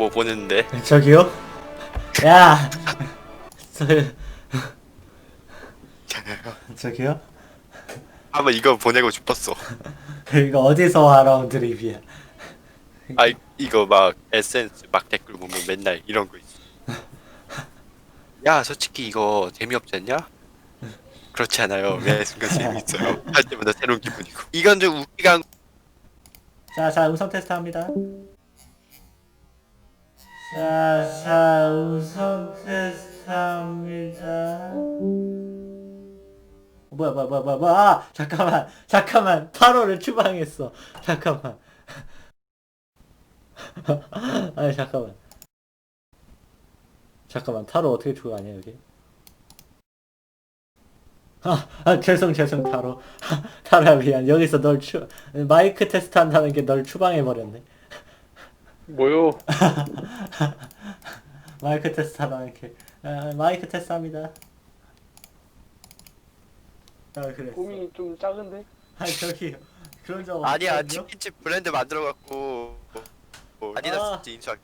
뭐 보냈는데 저기요? 야! 저, 저기요? 한번 이거 보내고 싶었어 이거 어디서 와라운 드립이야? 아 이- 이거 막 에센스 막 댓글 보면 맨날 이런 거 있어 야 솔직히 이거 재미없지 않냐? 그렇지 않아요 매 순간 재미있어요 할 때마다 새로운 기분이고 이건 좀 웃기가 한 자, 자, 음성 테스트 합니다. 자, 자, 음성 테스트 합니다. 뭐야, 뭐야, 뭐야, 뭐야, 뭐야. 아, 잠깐만, 잠깐만. 8호를 추방했어. 잠깐만. 아니, 잠깐만. 잠깐만, 타로 어떻게 추가하냐, 여기? 아, 아, 죄송, 죄송, 타로. 타로야, 미안. 여기서 널 추, 마이크 테스트 한다는 게 널 추방해버렸네. 뭐요? 마이크 테스트 하다는 게. 아, 마이크 테스트 합니다. 아, 그래. 꿈이 좀 작은데? 아니, 저기, 그런 적 아니야 없거든요? 치킨집 브랜드 만들어갖고 뭐 아디다스 아. 인수할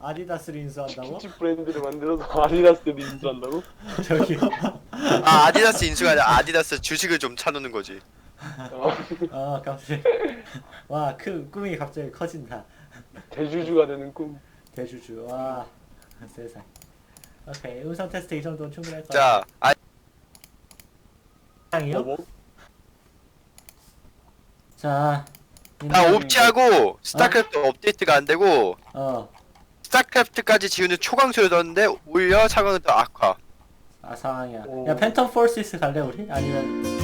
아디다스를 인수한다고? 치 브랜드를 만들어서 아디다스를 인수한다고? 저기요? 아 아디다스 인수가 아니라 아디다스 주식을 좀 차놓는 거지 어, 아, 갑자기. 와, 그 꿈이 갑자기 커진다. 대주주가 되는 꿈. 대주주. 와, 세상. 오케이, 음성 테스트 이 정도는 충분할 것자 아, 같아요. 뭐? 자, 나 옵치하고 스타크래프트 업데이트가 안 되고 어, 스타크래프트까지 지우는 초강수를 넣었는데 오히려 차강은 더 악화 아, 상황이야. 오. 야, 팬텀 포시스 갈래, 우리? 아니면